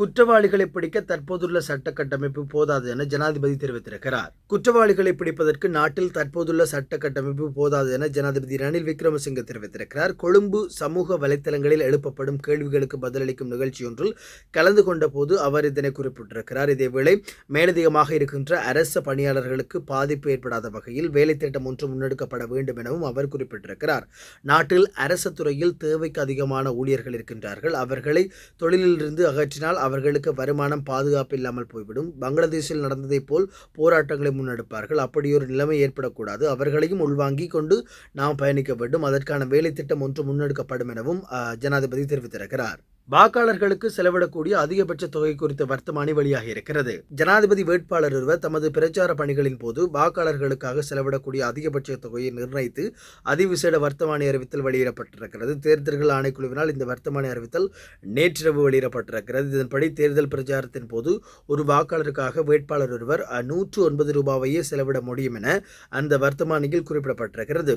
குற்றவாளிகளை பிடிக்க தற்போதுள்ள சட்ட கட்டமைப்பு போதாது என ஜனாதிபதி தெரிவித்திருக்கிறார். குற்றவாளிகளை பிடிப்பதற்கு நாட்டில் தற்போதுள்ள சட்ட கட்டமைப்பு போதாது என ஜனாதிபதி ரணில் விக்ரமசிங்க தெரிவித்திருக்கிறார். கொழும்பு சமூக வலைத்தளங்களில் எழுப்பப்படும் கேள்விகளுக்கு பதிலளிக்கும் நிகழ்ச்சியொன்றில் கலந்து கொண்ட போது அவர் இதனை குறிப்பிட்டிருக்கிறார். இதேவேளை மேலதிகமாக இருக்கின்ற அரச பணியாளர்களுக்கு பாதிப்பு ஏற்படாத வகையில் வேலை திட்டம் ஒன்று முன்னெடுக்கப்பட வேண்டும் எனவும் அவர் குறிப்பிட்டிருக்கிறார். நாட்டில் அரசு துறையில் தேவைக்கு அதிகமான ஊழியர்கள் இருக்கின்றார்கள். அவர்களை தொழிலிலிருந்து அகற்றினால் அவர்களுக்கு வருமானம் பாதுகாப்பு இல்லாமல் போய்விடும். பங்களாதேஷில் நடந்ததைப் போல் போராட்டங்களை முன்னெடுப்பார்கள். அப்படியொரு நிலைமை ஏற்படக்கூடாது. அவர்களையும் உள்வாங்கிக் கொண்டு நாம் பயணிக்க வேண்டும். அதற்கான வேலை திட்டம் ஒன்று முன்னெடுக்கப்படும் எனவும் ஜனாதிபதி தெரிவித்திருக்கிறார். வாக்காளர்களுக்கு செலவிடக்கூடிய அதிகபட்ச தொகை குறித்த வர்த்தமானி வெளியாகி இருக்கிறது. ஜனாதிபதி வேட்பாளர் ஒருவர் தமது பிரச்சார பணிகளின் போது வாக்காளர்களுக்காக செலவிடக்கூடிய அதிகபட்ச தொகையை நிர்ணயித்து அதிவிசேட வர்த்தமானி அறிவித்தல் வெளியிடப்பட்டிருக்கிறது. தேர்தல்கள் ஆணைக்குழுவினால் இந்த வர்த்தமானி அறிவித்தல் நேற்றிரவு வெளியிடப்பட்டிருக்கிறது. இதன்படி தேர்தல் பிரச்சாரத்தின் போது ஒரு வாக்காளருக்காக வேட்பாளர் ஒருவர் நூற்று ஒன்பது ரூபாவையே செலவிட முடியும் என அந்த வர்த்தமானியில் குறிப்பிடப்பட்டிருக்கிறது.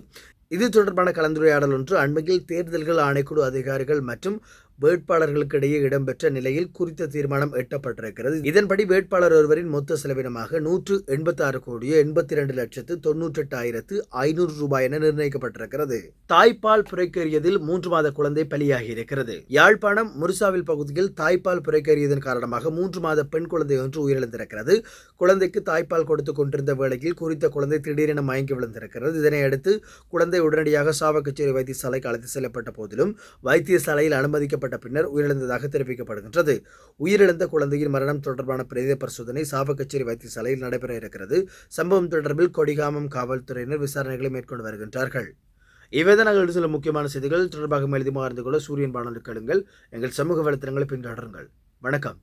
இது தொடர்பான கலந்துரையாடல் ஒன்று. அண்மையில் தேர்தல்கள் ஆணைக்குழு அதிகாரிகள் மற்றும் வேட்பாளர்களுக்கு இடையே இடம்பெற்ற நிலையில் குறித்த தீர்மானம் எட்டப்பட்டிருக்கிறது. இதன்படி வேட்பாளர் ஒருவரின் மொத்த செலவினமாக நூற்று எண்பத்தி ஆறு கோடியே எண்பத்தி இரண்டு லட்சத்து தொன்னூற்றெட்டாயிரத்து ஐநூறு ரூபாய் என நிர்ணயிக்கப்பட்டிருக்கிறது. தாய்ப்பால் புரைக்கேறியதில் மூன்று மாத குழந்தை பலியாகி இருக்கிறது யாழ்ப்பாணம் முருசாவில் பகுதியில் தாய்ப்பால் புரைக்கேறியதன் காரணமாக மூன்று மாத பெண் குழந்தை ஒன்று உயிரிழந்திருக்கிறது. குழந்தைக்கு தாய்ப்பால் கொடுத்து கொண்டிருந்த வேளையில் குறித்த குழந்தை திடீரென மயங்கி விழுந்திருக்கிறது. இதனை அடுத்து குழந்தை உடனடியாக சாவக்கச்சேரி வைத்தியசாலைக்கு அழைத்து செல்லப்பட்ட போதிலும் வைத்தியசாலையில் அனுமதிக்கப்பட்ட பின்னர் உயிரிழந்ததாக தெரிவிக்கப்படுகின்றது. உயிரிழந்த குழந்தையின் மரணம் தொடர்பான பிரேத பரிசோதனை சாவகச்சேரி வைத்தியசாலையில் நடைபெற இருக்கிறது. சம்பவம் தொடர்பில் கொடிகாமம் காவல்துறையினர் விசாரணைகளை மேற்கொண்டு வருகின்றார்கள். இவைதான் நாங்கள் சில முக்கியமான செய்திகள் தொடர்பாக எழுதி அறிந்து கொள்ள சூரியன் வானொலி கேளுங்கள் எங்கள் சமூக வலைத்தளங்களை பின்தொடருங்கள். வணக்கம்.